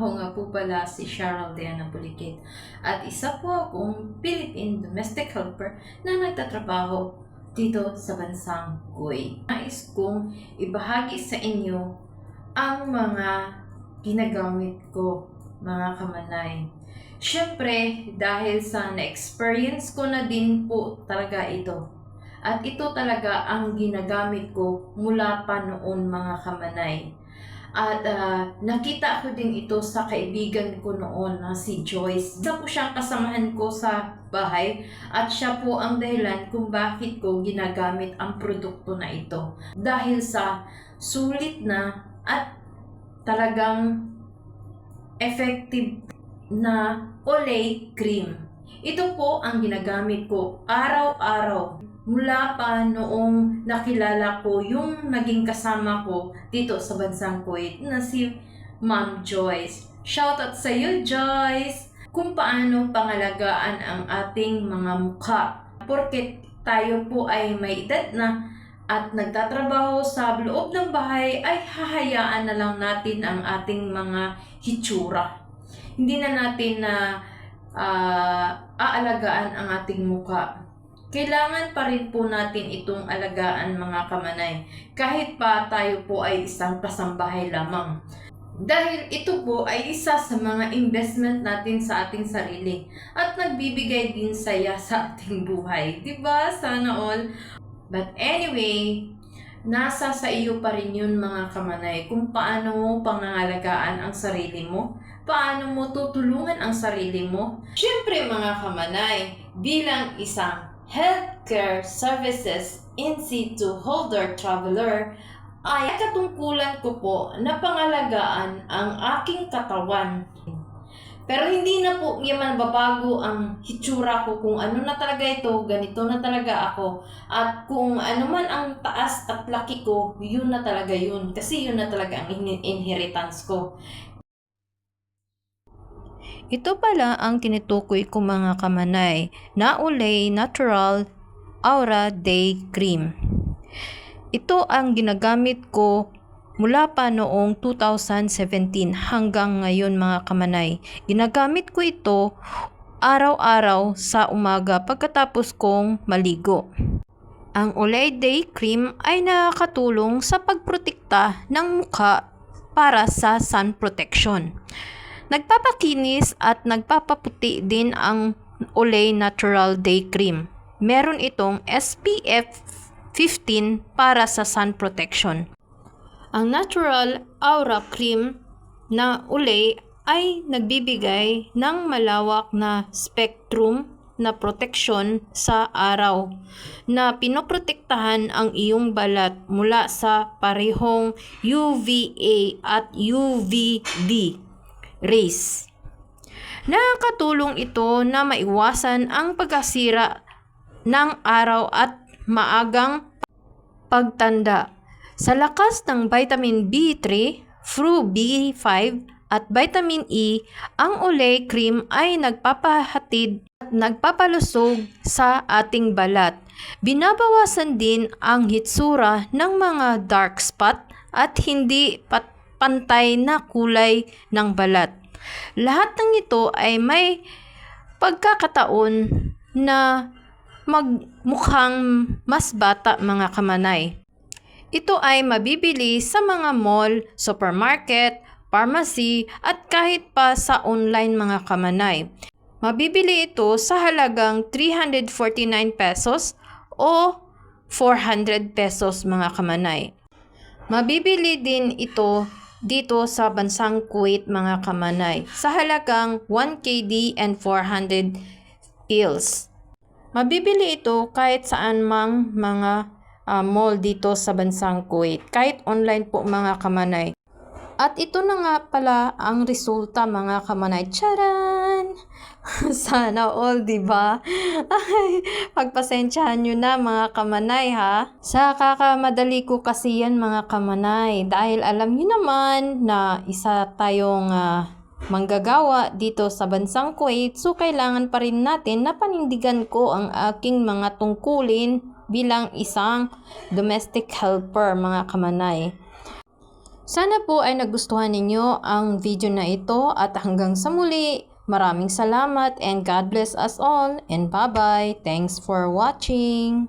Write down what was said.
Ako nga po pala si Cheryl Diana Pulikit at isa po akong Philippine domestic helper na nagtatrabaho dito sa bansang Kuwait. Nais kong ibahagi sa inyo ang mga ginagamit ko, mga kamanay. Siyempre, dahil sa na-experience ko na din po talaga ito. At ito talaga ang ginagamit ko mula pa noon mga kamanay. At ah, nakita ko din ito sa kaibigan ko noon na si Joyce. Isa po siyang kasamahan ko sa bahay at siya po ang dahilan kung bakit ko ginagamit ang produkto na ito. Dahil sa sulit na at talagang effective na Olay cream. Ito po ang ginagamit ko araw-araw mula pa noong nakilala ko yung naging kasama ko dito sa bansang Kuwait na si Ma'am Joyce. Shoutout sa iyo, Joyce! Kung paano pangalagaan ang ating mga mukha. Porket tayo po ay may edad na at nagtatrabaho sa loob ng bahay ay hahayaan na lang natin ang ating mga hitsura. Hindi na natin na ah, aalagaan ang ating mukha kailangan pa rin po natin itong alagaan mga kamanay kahit pa tayo po ay isang kasambahay lamang. Dahil ito po ay isa sa mga investment natin sa ating sarili at nagbibigay din saya sa ating buhay. ba? Sana all. But anyway, nasa sa iyo pa rin yun mga kamanay kung paano mo pangangalagaan ang sarili mo, paano mo tutulungan ang sarili mo. Siyempre mga kamanay, bilang isang healthcare services in situ holder traveler ay katungkulan ko po na pangalagaan ang aking katawan. Pero hindi na po yaman babago ang hitsura ko kung ano na talaga ito, ganito na talaga ako. At kung ano man ang taas at laki ko, yun na talaga yun. Kasi yun na talaga ang in- inheritance ko. Ito pala ang tinutukoy ko mga kamanay na Olay Natural Aura Day Cream. Ito ang ginagamit ko mula pa noong 2017 hanggang ngayon mga kamanay. Ginagamit ko ito araw-araw sa umaga pagkatapos kong maligo. Ang Olay Day Cream ay nakakatulong sa pagprotekta ng mukha para sa sun protection. Nagpapakinis at nagpapaputi din ang Olay Natural Day Cream. Meron itong SPF 15 para sa sun protection. Ang Natural Aura Cream na Olay ay nagbibigay ng malawak na spectrum na proteksyon sa araw na pinoprotektahan ang iyong balat mula sa parehong UVA at UVB race. Nakakatulong ito na maiwasan ang pagkasira ng araw at maagang pagtanda. Sa lakas ng vitamin B3, Fru B5 at vitamin E, ang Olay cream ay nagpapahatid at nagpapalusog sa ating balat. Binabawasan din ang hitsura ng mga dark spot at hindi pat pantay na kulay ng balat. Lahat ng ito ay may pagkakataon na magmukhang mas bata mga kamanay. Ito ay mabibili sa mga mall, supermarket, pharmacy at kahit pa sa online mga kamanay. Mabibili ito sa halagang 349 pesos o 400 pesos mga kamanay. Mabibili din ito dito sa bansang Kuwait mga kamanay sa halagang 1 KD and 400 pills. Mabibili ito kahit saan mang mga ah, mall dito sa bansang Kuwait, kahit online po mga kamanay. At ito na nga pala ang resulta mga kamanay. Charan! Sana all, di ba? Ay, pagpasensyahan nyo na mga kamanay ha. Sa kakamadali ko kasi yan mga kamanay. Dahil alam nyo naman na isa tayong ah, manggagawa dito sa bansang Kuwait. So, kailangan pa rin natin na panindigan ko ang aking mga tungkulin bilang isang domestic helper mga kamanay. Sana po ay nagustuhan ninyo ang video na ito at hanggang sa muli, maraming salamat and God bless us all and bye-bye. Thanks for watching.